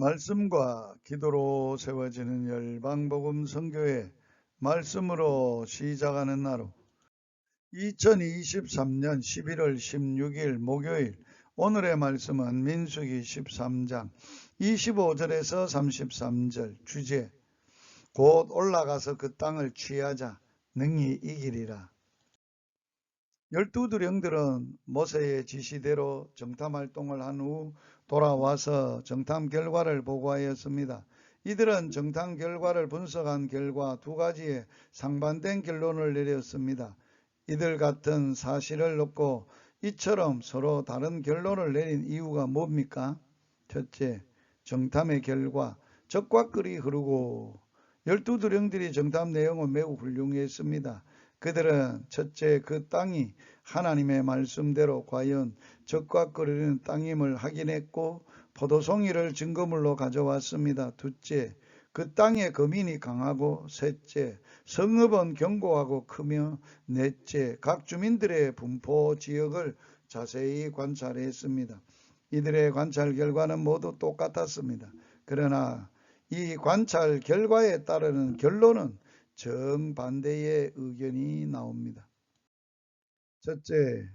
말씀과 기도로 세워지는 열방복음 선교회 말씀으로 시작하는 나로 2023년 11월 16일 목요일 오늘의 말씀은 민수기 13장 25절에서 33절 주제 곧 올라가서 그 땅을 취하자 능히 이기리라. 열두 두령들은 모세의 지시대로 정탐 활동을 한 후 돌아와서 정탐 결과를 보고하였습니다. 이들은 정탐 결과를 분석한 결과 두 가지의 상반된 결론을 내렸습니다. 이들 같은 사실을 놓고 이처럼 서로 다른 결론을 내린 이유가 뭡니까? 첫째, 정탐의 결과 적과 끌이 흐르고 열두 두령들이 정탐 내용은 매우 훌륭했습니다. 그들은 첫째 그 땅이 하나님의 말씀대로 과연 적과 끓이는 땅임을 확인했고 포도송이를 증거물로 가져왔습니다. 둘째 그 땅의 거민이 강하고 셋째 성읍은 견고하고 크며 넷째 각 주민들의 분포 지역을 자세히 관찰했습니다. 이들의 관찰 결과는 모두 똑같았습니다. 그러나 이 관찰 결과에 따르는 결론은 정반대의 의견이 나옵니다. 첫째,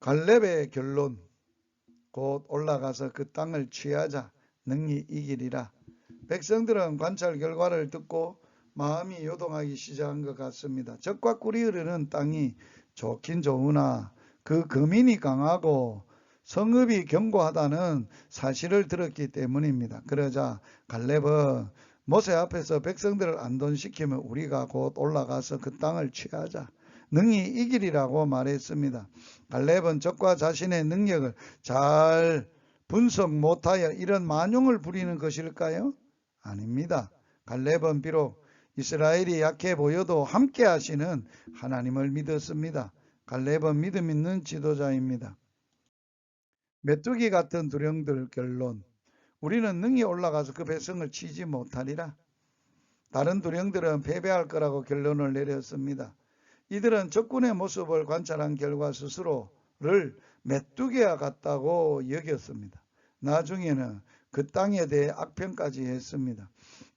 갈렙의 결론, 곧 올라가서 그 땅을 취하자 능히 이기리라. 백성들은 관찰 결과를 듣고 마음이 요동하기 시작한 것 같습니다. 적과 꿀이 흐르는 땅이 좋긴 좋으나 그 거민이 강하고 성읍이 견고하다는 사실을 들었기 때문입니다. 그러자 갈렙은 모세 앞에서 백성들을 안돈시키면 우리가 곧 올라가서 그 땅을 취하자. 능히 이길이라고 말했습니다. 갈렙은 적과 자신의 능력을 잘 분석 못하여 이런 만용을 부리는 것일까요? 아닙니다. 갈렙은 비록 이스라엘이 약해 보여도 함께 하시는 하나님을 믿었습니다. 갈렙은 믿음 있는 지도자입니다. 메뚜기 같은 두령들 결론 우리는 능히 올라가서 그 백성을 치지 못하리라. 다른 두령들은 패배할 거라고 결론을 내렸습니다. 이들은 적군의 모습을 관찰한 결과 스스로를 메뚜기와 같다고 여겼습니다. 나중에는 그 땅에 대해 악평까지 했습니다.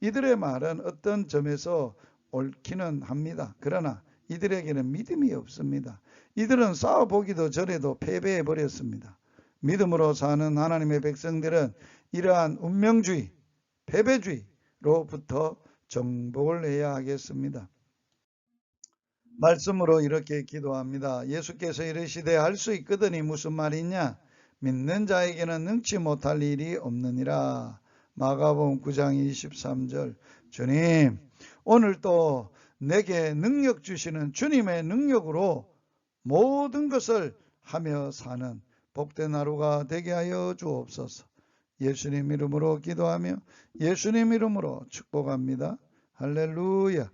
이들의 말은 어떤 점에서 옳기는 합니다. 그러나 이들에게는 믿음이 없습니다. 이들은 싸워보기도 전에도 패배해 버렸습니다. 믿음으로 사는 하나님의 백성들은 이러한 운명주의, 패배주의로부터 정복을 해야 하겠습니다. 말씀으로 이렇게 기도합니다. 예수께서 이르시되 할 수 있거든이 무슨 말이냐? 믿는 자에게는 능치 못할 일이 없느니라. 마가복음 9장 23절 주님 오늘 또 내게 능력 주시는 주님의 능력으로 모든 것을 하며 사는 복된 하루가 되게 하여 주옵소서. 예수님 이름으로 기도하며 예수님 이름으로 축복합니다. 할렐루야.